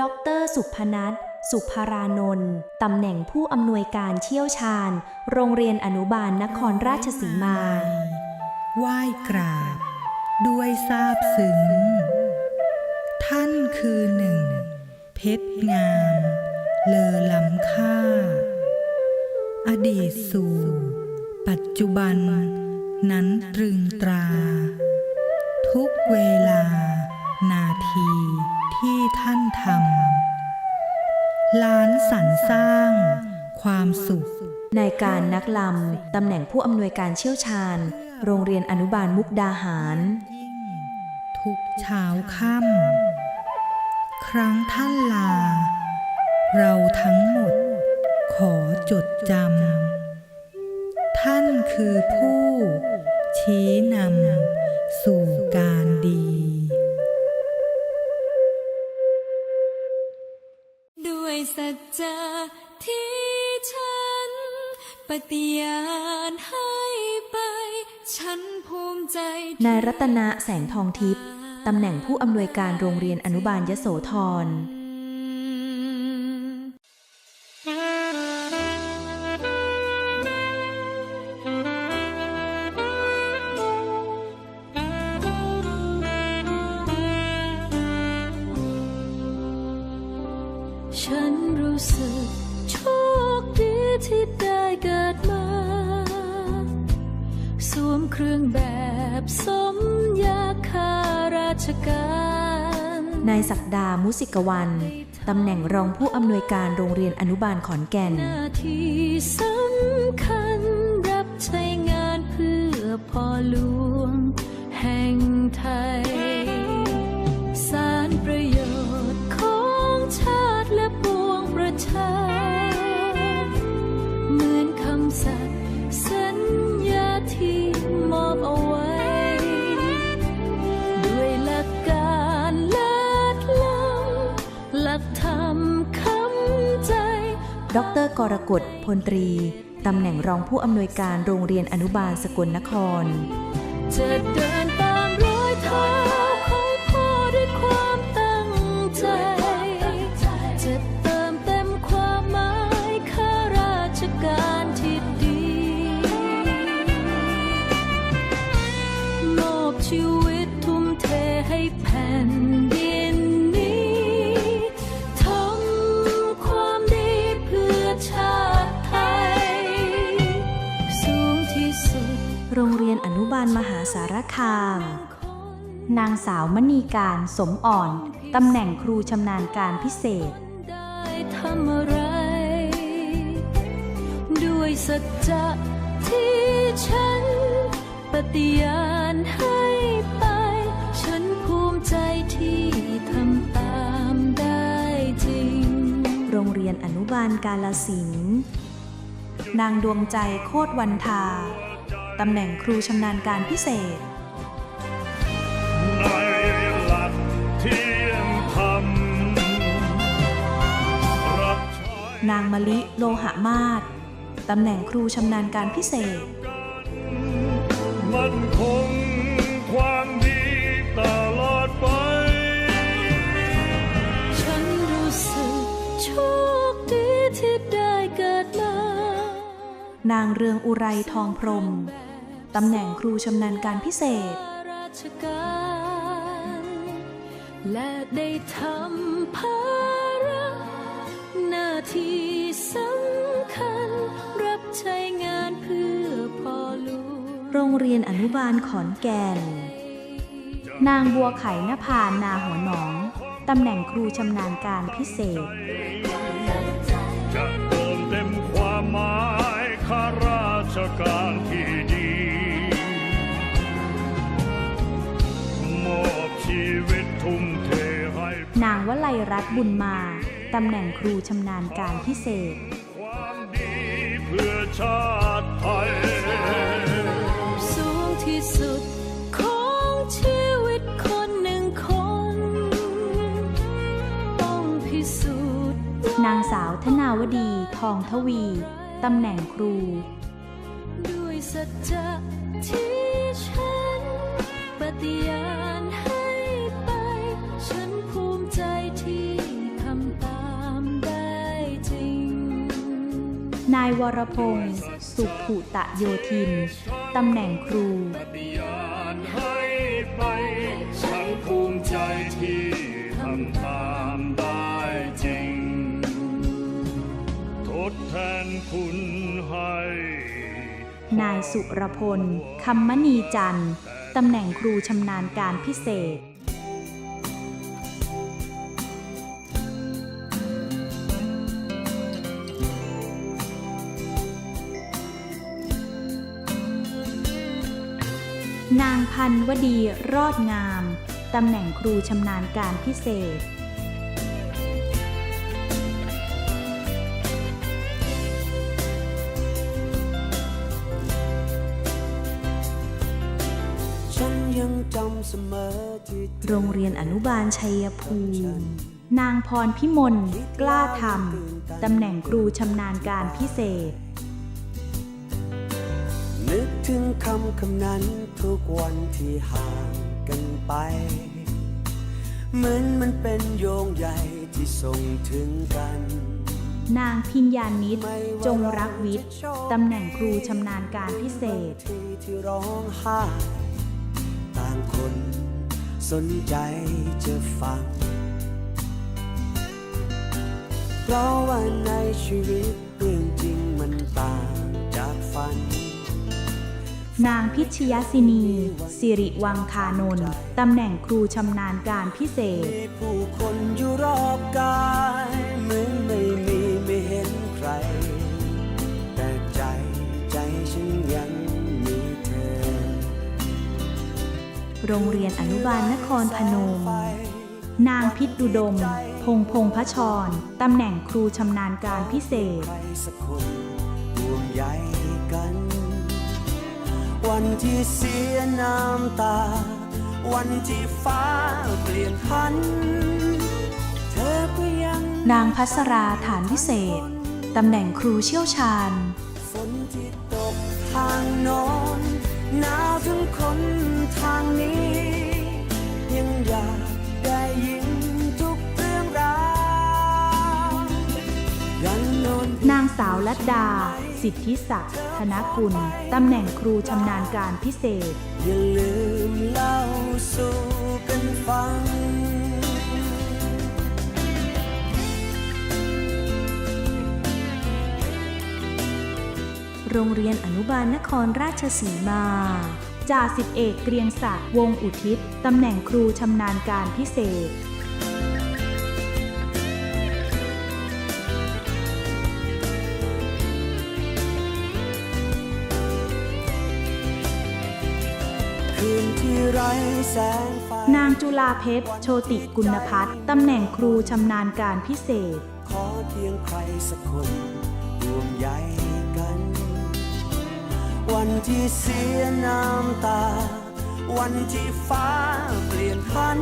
ดร สุพนัทสุภารานนท์ตำแหน่งผู้อำนวยการเชี่ยวชาญ โรงเรียนอนุบาลนครราชสีมา ไหว้กราบ ด้วยซาบซึ้ง ท่านคือหนึ่ง เพชรงาม เลอล้ำค่า อดีตสู่ ปัจจุบัน นั้นตรึงตรา ทุกเวลา นาที ที่ท่านทำล้านสรรสร้าง ความสุขนายการนักลำตำแหน่งผู้อำนวยการเชี่ยวชาญ โรงเรียนอนุบาลมุกดาหารยิ่งทุกเช้าค่ำครั้งท่านลา เราทั้งหมด ขอจดจำท่านคือผู้ ชี้นำสู่การดี สัจจะที่ฉัน ปฏิญาณให้ไป ฉันภูมิใจ นายรัตนะแสงทองทิพย์ตำแหน่งผู้อำนวยการโรงเรียนอนุบาลยโสธร สิกวันตำแหน่งรองผู้อำนวยการโรงเรียนอนุบาลขอนแก่น นาที่สำคัญรับใช้งานเพื่อพ่อหลวง แห่งไทย กรกฎพลตรี ตำแหน่งรองผู้อำนวยการโรงเรียนอนุบาลสกลนครเดินาลมหาสารคาม นางสาวมณีการสมอ่อน ตำแหน่งครูชำนาญการพิเศษได้ทำอะไรด้วยสัจจะที่ฉัน ปฏิญาณให้ไป ฉันภูมิใจที่ทำตามได้จริง โรงเรียนอนุบาลกาลสินธุ์นางดวงใจโคตรวันทา ตำแหน่งครูชำนาญการพิเศษ ในหลักเที่ยงธรรมรับใช้นางมะลิโลหะมาศตำแหน่งครูชำนาญการพิเศษ มันคงความดีตลอดไป ฉันรู้สึกโชคดีที่ได้เกิดมา นางเรืองอุไรทองพรหม ตำแหน่งครูชำนาญการพิเศษราชการและได้ทำภาระหน้าที่สำคัญ รับใช้งานเพื่อพ่อหลวงโรงเรียนอนุบาลขอนแก่น นางบัวไข่นภานาหัวหนอง ตำแหน่งครูชำนาญการพิเศษ จะเติมเต็มความหมายข้าราชการที่ วลัยรัตน์บุญมา ตำแหน่งครูชำนาญการพิเศษ ความดีเพื่อชาติไทยสูงที่สุดของชีวิตคนหนึ่งคน ต้องพิสูจน์ว่นางสาวธนาวดีทองทวี ตำแหน่งครู ด้วยสัจจะที่ฉันปฏิญาณ นายวรพงศ์สุขุตะโยธิน ตำแหน่งครูปฏิญาณให้ไปฉันภูมิใจที่ทำตามได้จริง ทดแทนคุณให้ นายสุรพลคำมณีจันทร์ ตำแหน่งครูชำนาญการพิเศษ พันวดีรอดงาม ตำแหน่งครูชำนาญการพิเศษ ฉันยังจำเสมอที่ธอโรงเรียนอนุบาลชัยภูมิ นางพรพิมล กล้าธรรม ตำแหน่งครูชำนาญการพิเศษนึก ถึงคำคำนั้นทุกวันที่ห่างกันไป เหมือนมันเป็นโยงใยที่ส่งถึงกัน นางพิญญานิตจงรักวิทย์ตำแหน่งครูชำนาญการพิเศษ ที่ที่ร้องไห้ต่างคนสนใจจะฟัง เพราะว่าในชีวิตเรื่องจริงมันต่างจากฝัน นางพิชยศินี สิริวังคานนท์ตำแหน่งครูชำนาญการพิเศษมีผู้คนอยู่รอบกายเหมือนไม่มีไม่เห็นใคร แต่ใจใจฉันยังมีเธอ โรงเรียนอนุบาลนครพนม นางพิษดุดม พงพงพชร ตำแหน่งครูชำนาญการพิเศษ ใครสักคนห่วงใยกัน วันที่เสียน้ำตา วันที่ฟ้าเปลี่ยนพัน เธอก็ยังนางพัสราฐานวิเศษ ตำแหน่งครูเชี่ยวชาญ ฝนที่ตกทางโนอนหนาวถึงคนทางนี้ ยังอยากได้ยิน นางสาวลัดดา สิทธิศักดิ์ธนกุล ตำแหน่งครูชำนาญการพิเศษ อย่าลืมเล่าสู่กันฟัง โรงเรียนอนุบาลนครราชสีมาจ่าสิบเอกเกรียงศักดิ์วงอุทิศ ตำแหน่งครูชำนาญการพิเศษ นที่ไร้แสงไฟนางจุลาเพชร โชติกุณพัฒน์ตำแหน่งครูชำนาญการพิเศษ ขอเพียงใครสักคนห่วงใยกัน วันที่เสียน้ำตา วันที่ฟ้าเปลี่ยนพัน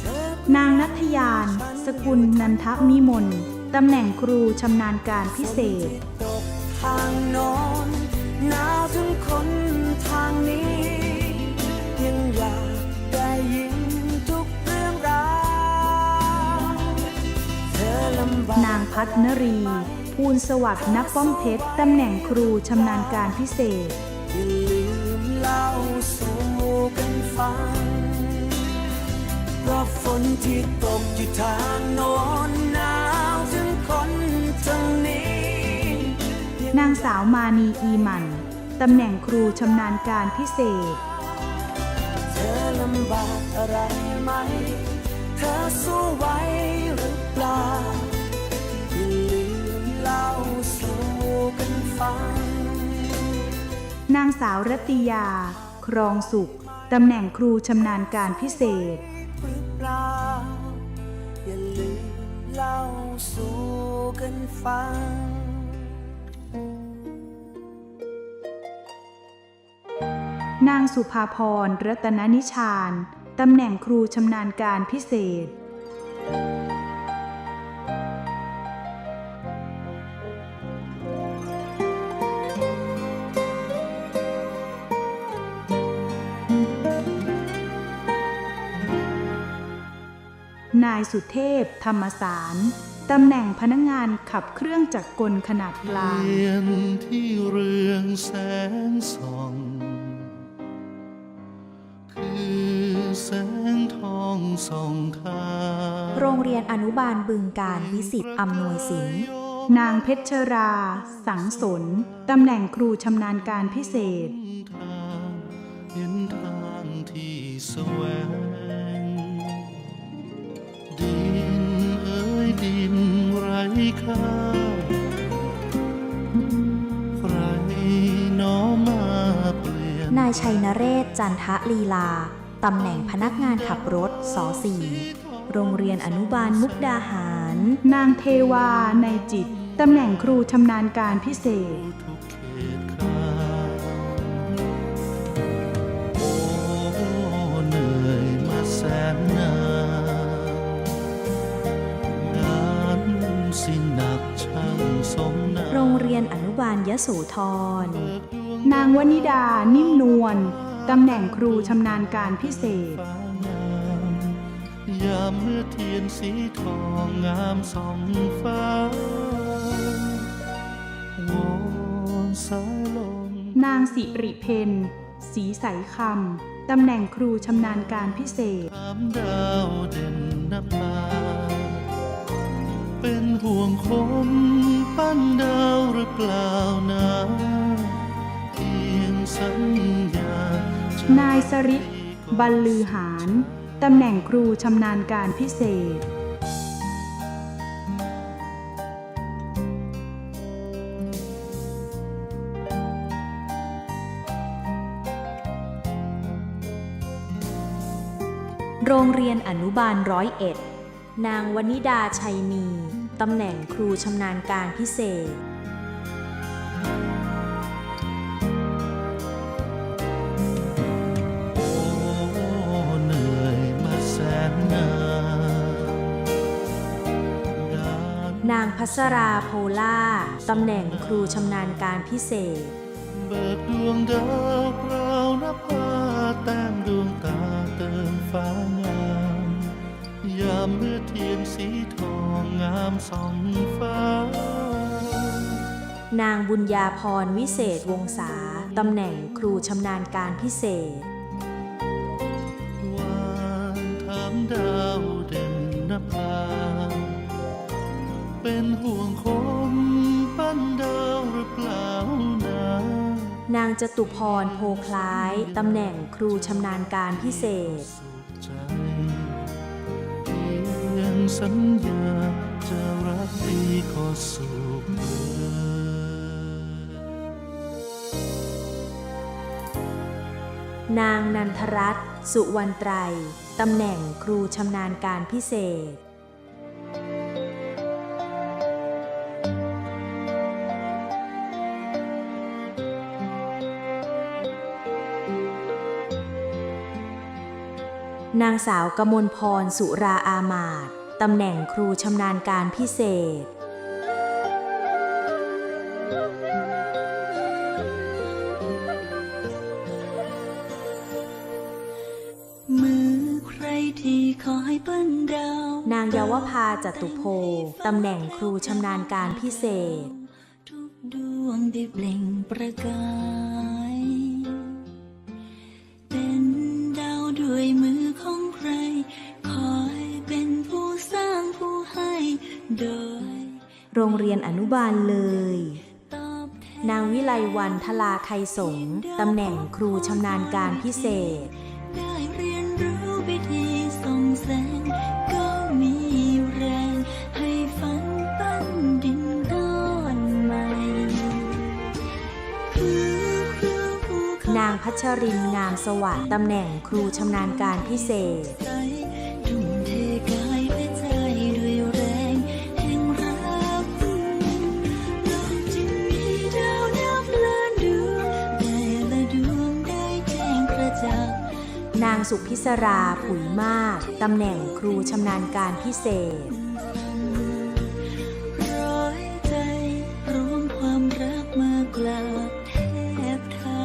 เธอนางนัทยาน สกุลนันทมิมลตำแหน่งครูชำนาญการพิเศษตกทางโนอนหนาวถึงคนทางนี้ยังอยากได้ ยินทุกเรื่องราว เธอลำบากนางพัฒนรี ภูลสวัสดิ์นักป้อมเพชร ตำแหน่งครูชำนาญการพิเศษ อย่าลืมเล่าสู่กันฟัง เพราะฝนที่ตกอยู่ทางโน้นหนาวถึงคนทางนี้ นางสาวมานีอีหมัน ตำแหน่งครูชำนาญการพิเศษ เธอลำบากอะไรไหม เธอสู้ไหวหรือเปล่าอย่าลืมเล่าสู่กันฟัง นางสาวรัตติยา ครองสุข ตำแหน่งครูชำนาญการพิเศษ หรือเปล่าอย่าลืมเล่าสู่กันฟัง นางสุภาพรรัตนนิชาน ตำแหน่งครูชำนาญการพิเศษ นายสุเทพ ธรรมสาร ตำแหน่งพนักงานขับเครื่องจักรกลขนาดกลางเทียนที่เรืองแสงส่อง เรียนอนุบาลบึงการวิสิตอำนวยสิน นางเพชรรา สังสน ตำแหน่งครูชำนาญการพิเศษทางเห็นทางที่แสวงดินเอ้ยดินไร้ค่าใครหน้อมาเปลี่ยนนายชัยนเรศจันทะลีลา ตำแหน่งพนักงานขับรถสสี่ โรงเรียนอนุบาลมุกดาหาร นางเทวาในจิต ตำแหน่งครูชำนาญการพิเศษทุกเขตข้างโอ้เหนื่อยมาแสนนานงานสิหนักช่างสมนาโรงเรียนอนุบาลยโสธร นางวนิดานิ่มนวล ตำแหน่งครูชำนาญการพิเศษฟ้างาม ยามเมื่อเทียนสีทองงามสองฟ้าวอนสายลมนางสิริเพนสีใสคำตำแหน่งครูชำนาญการพิเศษถามดาวเด่นนภาเป็นห่วงคนปั้นดาวหรือเปล่านะเพียงสัญญานายสริบรรลือหาร ตำแหน่งครูชำนาญการพิเศษ โรงเรียนอนุบาลร้อยเอ็ด นางวนิดาชัยมี ตำแหน่งครูชำนาญการพิเศษ นนางพัสราโพล่า ตำแหน่งครูชำนาญการพิเศษ เบิดดวงดาวเปล่านภาแต้มดวงตาเติมฟ้างาม ยามเมื่อเทียนสีทองงามสองฟ้า นางบุญญาพรวิเศษวงศาตำแหน่งครูชำนาญการพิเศษ เป็นห่วงคนปั้นดาวหรือเปล่านะนางจตุพรโพคล้ายตำแหน่งครูชำนาญการพิเศษใจเพียงสัญญาจะรักดีก็สุขเอ่ยนางนันทรัตน์สุวรรณไตร ตำแหน่งครูชำนาญการพิเศษางสาวกมลพรสุราอามาตย์ตำแหน่งครูชำนาญการพิเศษ มือใครที่คอยปั้นดาวนางเยาวภาจตุโพตำแหน่งครูชำนาญการพิเศษ ทุกดวงได้เปล่งประกาย โรงเรียนอนุบาลเลย นางวิไลวันทลาไทยสงตำแหน่งครูชำนาญการพิเศษ ได้เรียนรู้วิธีส่งแสงก็มีแรง ให้ฝันปั้นดินก้อนใหม่ นางพัชรินงามสวัสดิ์ตำแหน่งครูชำนาญการพิเศษ ใจ สุพิศราผุยมาก ตำแหน่งครูชำนาญการพิเศษร้อยใจรวมความรักมากล่าวแทบเท้า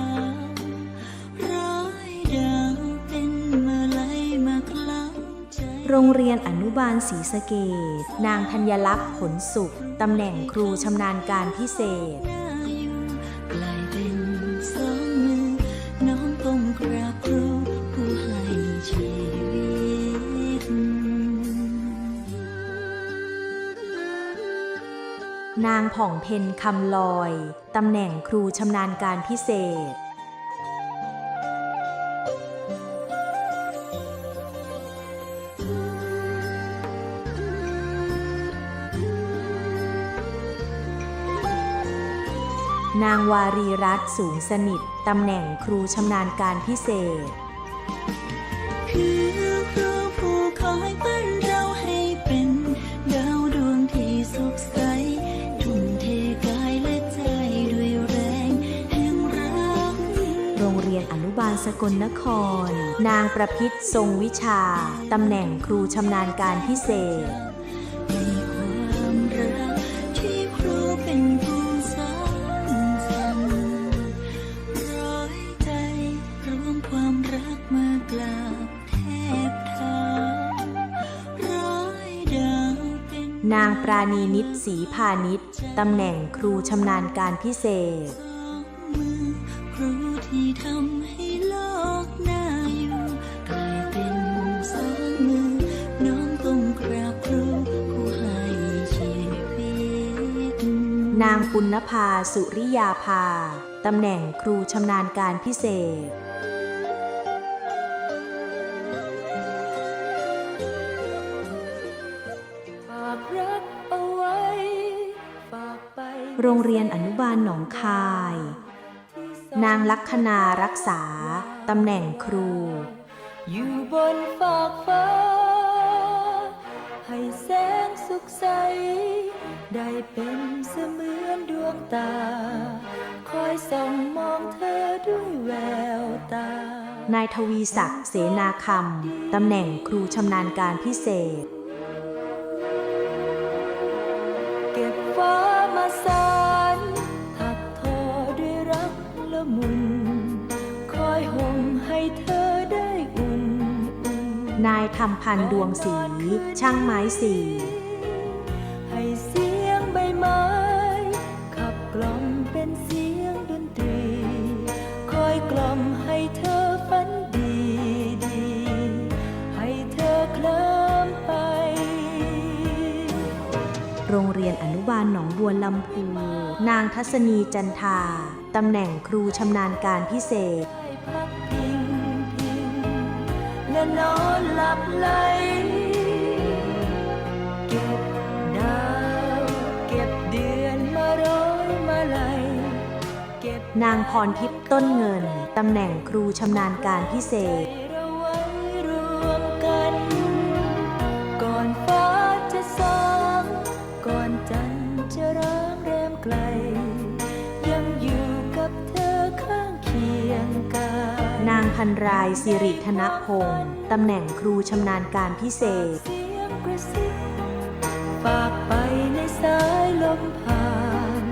ร้อยดาวเป็นมาลัยมากล้ำใจโรงเรียนอนุบาลศรีสะเกดนางธัญลักษณ์ผลสุข ตำแหน่งครูชำนาญการพิเศษ ผ่องเพนคำลอย ตำแหน่งครูชำนาญการพิเศษ นางวารีรัตน์สูงสนิท ตำแหน่งครูชำนาญการพิเศษ สกลนคร นางประพิษทรงวิชา ตำแหน่งครูชำนาญการพิเศษนางสรรค์ร้อยใจรวมความรักมากราบแทบเท้าร้อยดาวเป็นนางปราณีนิตศรีพาณิชย์ตำแหน่งครูชำนาญการพิเศษ ปุณภาสุริยาภา ตำแหน่งครูชำนาญการพิเศษ ฝากรักเอาไว้ ฝากไปโรงเรียนอนุบาลหนองคาย นางลักษณารักษา ตำแหน่งครู อยู่บนฟากฟ้า ให้แสงสุขใส ได้เป็นเสมือนดวง ตา คอยส่องมองเธอด้วยแววตา นายทวีศักดิ์เสนาคำ ตำแหน่งครูชำนาญการพิเศษ เก็บฟ้ามาสารถักทอด้วยรักละมุน คอยห่มให้เธอได้อุ่นอุ่นนายทำพันธ์ดวงศรีช่างไม้สี่ โรงเรียนอนุบาลหนองบัวลำพูนางทัศนีจันทาตำแหน่งครูชำนาญการพิเศษและนอนหลับไหลเก็บดาวเก็บเดือนมาร้อยมาลัยเก็บนางพรทิพย์ต้นเงิน ตำแหน่งครูชำนาญการพิเศษ พันรายสิริธนพงศ์ตำแหน่งครูชำนาญการพิเศษเสียงกระซิบฝากไปในสายลมผ่าน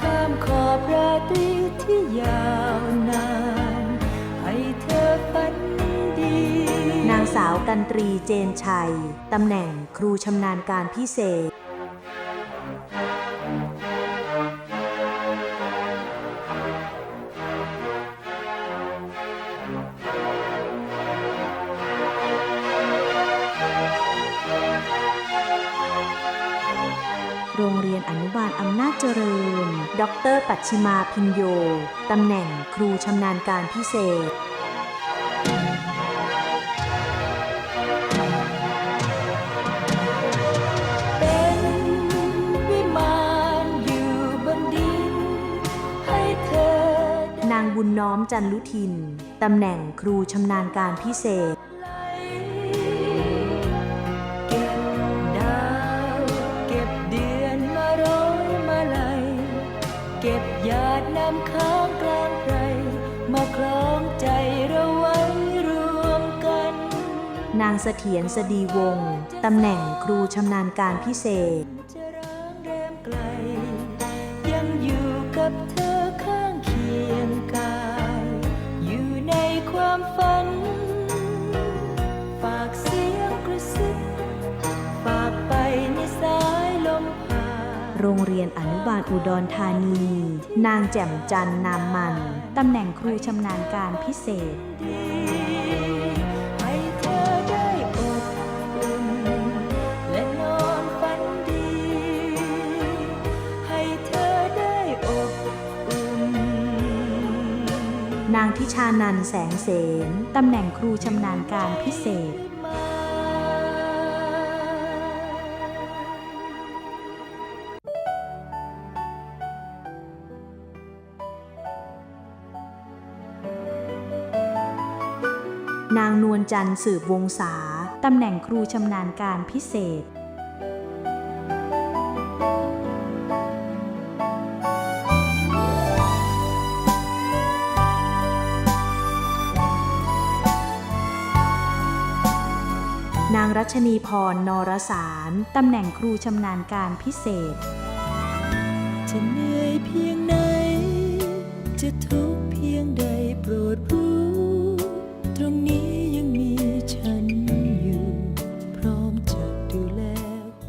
ข้ามขอบราตรีที่ยาวนาน ให้เธอฝันดี นางสาวกันตรีเจนชัย ตำแหน่งครูชำนาญการพิเศษ ชชิมาพินโย ตำแหน่งครูชำนาญการพิเศษ เป็นวิมานอยู่บนดิน ให้เธอได้นางบุญน้อมจันลุทิน ตำแหน่งครูชำนาญการพิเศษาดน้ำค้างกลางไพรมาคล้องใจเราไว้รวมกัน นางเสถียรสดีวงศ์ตำแหน่งครูชำนาญการพิเศษ บาลอุดรธานี นางแจ่มจันนามมัน ตำแหน่งครูชำนาญการพิเศษให้เธอได้อบอุ่นและนอนฝันดีให้เธอได้อบอุ่นนางทิชานันแสงเสน ตำแหน่งครูชำนาญการพิเศษ จันทร์สืบวงศาตำแหน่งครูชำนาญการพิเศษ นางรัชนีพรนรสารตำแหน่งครูชำนาญการพิเศษ จะเหนื่อยเพียงไหน จะทุกข์เพียงใดโปรด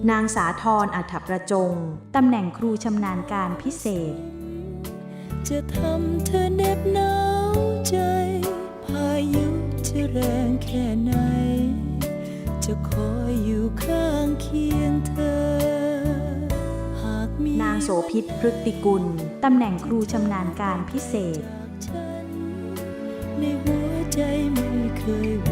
นางสาธรอัฐประจง ตำแหน่งครูชำนาญการพิเศษ จะทำเธอเหน็บหนาวใจ พายุจะแรงแค่ไหน จะคอยอยู่ข้างเคียงเธอหากมีนางโสพิษพฤติกุล ตำแหน่งครูชำนาญการพิเศษฉันในหัวใจไม่เคย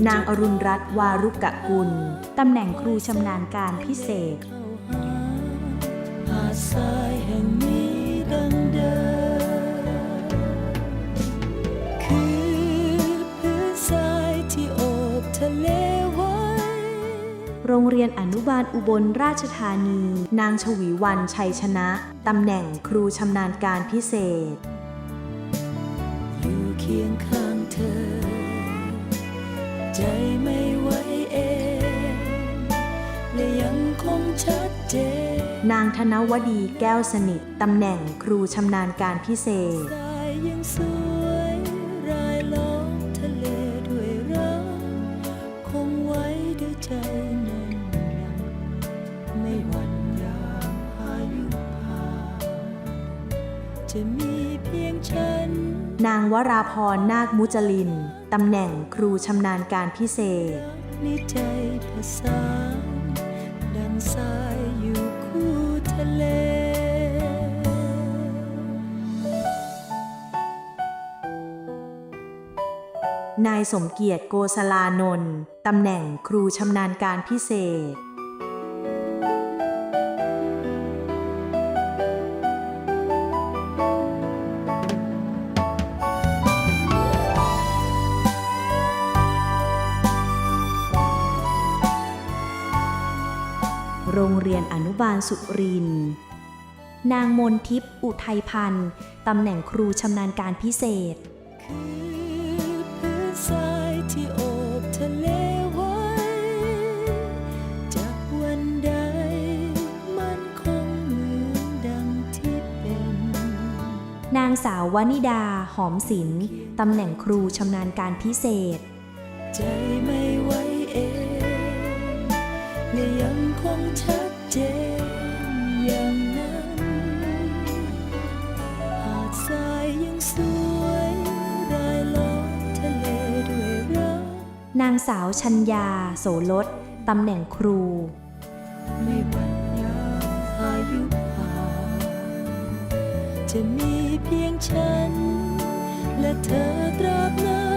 นลมนางอรุณรัตน์วารุกะกุล ตำแหน่งครูชำนาญการพิเศษเข้าหาหาดทรายแห่งนี้ดังเดิมคือพื้นทรายที่โอบทะเลไว้โรงเรียนอนุบาลอุบลราชธานี นางชวีวันชัยชนะ ตำแหน่งครูชำนาญการพิเศษ อยู่เคียงข้างเธอ ใจไม่ไหวเอง และยังคงชัดเจนนางธนวดีแก้วสนิท ตำแหน่งครูชำนาญการพิเศษ สายยังส ราพรนาคมุจลิน ตำแหน่งครูชำนาญการพิเศษในใจประสานดังสายอยู่คู่ทะเลนายสมเกียรติโกศลานนท์ตำแหน่งครูชำนาญการพิเศษ บาลสุริน นางมนทิพย์อุทัยพันธ์ตำแหน่งครูชำนาญการพิเศษ คือพื้นทรายที่โอบทะเลไว้ จากวันใดมันคงเหมือนดังที่เป็น นางสาววนิดาหอมศิลป์ตำแหน่งครูชำนาญการพิเศษ ใจไม่ สาวชัญญา โสลดตำแหน่งครูไม่วันยามอายุผ่านจะมีเพียงฉัน และเธอตราบนาน